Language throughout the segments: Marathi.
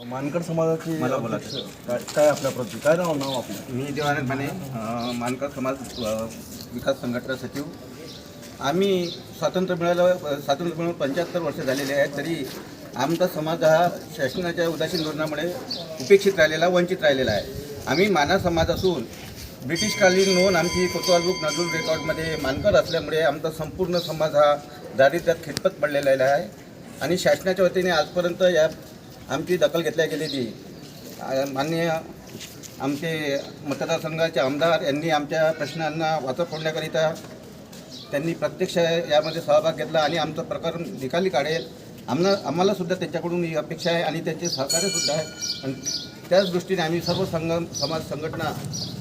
मानकड समाजाची मला बोला. काय काय आपल्या प्रती काय नाव नाव आपलं? मी देवानंद माने अ, मानकर समाज अ, विकास संघटना सचिव. आम्ही स्वातंत्र्य मिळालं स्वातंत्र्य मिळून पंच्याहत्तर वर्ष झालेले आहेत तरी आमचा समाज हा शासनाच्या उदासीन धोरणामुळे उपेक्षित राहिलेला वंचित राहिलेला आहे. आम्ही माना समाज असून ब्रिटिशकालीन नोंद आमची कोतवाल बुक नजूर रेकॉर्डमध्ये मानकर असल्यामुळे आमचा संपूर्ण समाज हा दारिद्र्यात खितपत पडलेला आहे. आणि शासनाच्या वतीने आजपर्यंत या आमची दखल घेतल्या गेलेली माननीय आमचे मतदारसंघाचे आमदार यांनी आमच्या प्रश्नांना वाचा फोडण्याकरिता त्यांनी प्रत्यक्ष यामध्ये सहभाग घेतला आणि आमचं प्रकरण निकाली काढेल. आमना आम्हाला सुद्धा त्यांच्याकडून ही अपेक्षा आहे आणि त्यांचे सहकार्यसुद्धा आहे. आणि त्याच दृष्टीने आम्ही सर्व संघ समाज संघटना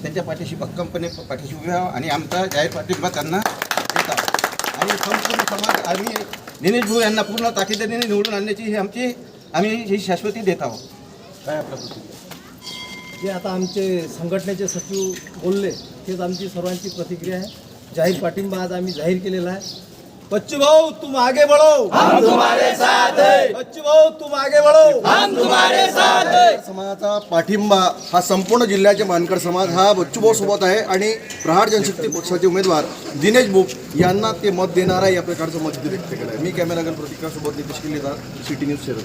त्यांच्या पाठीशी भक्कमपणे पाठीशी उभे आहोत आणि आमचा जाहीर पाठिंबा त्यांना देत आहोत. आणि संपूर्ण समाज आम्ही दिनेश भाऊ यांना पूर्ण ताकदीने निवडून आणण्याची ही आमची आम्ही ही शाश्वती देत आहोत. काय आपल्या जे आता आमचे संघटनेचे सचिव बोलले तेच आमची सर्वांची प्रतिक्रिया आहे. जाहीर पाठिंबा आज आम्ही जाहीर केलेला आहे. बच्चू भाऊ तुम आगे बढ़ो. बच्चू भाऊ तुम आगे बढ़ो हम समाजाचा पाठिंबा हा संपूर्ण जिल्ह्याचे मानकर समाज हा बच्चूभाऊ सोबत आहे आणि प्रहार जनशक्ती पक्षाचे उमेदवार दिनेश बुक यांना ते मत देणार आहे या प्रकारचं मत तिथे व्यक्त केलं आहे मी कॅमेरागन प्रतिकासोबत Nitish Killedar city news share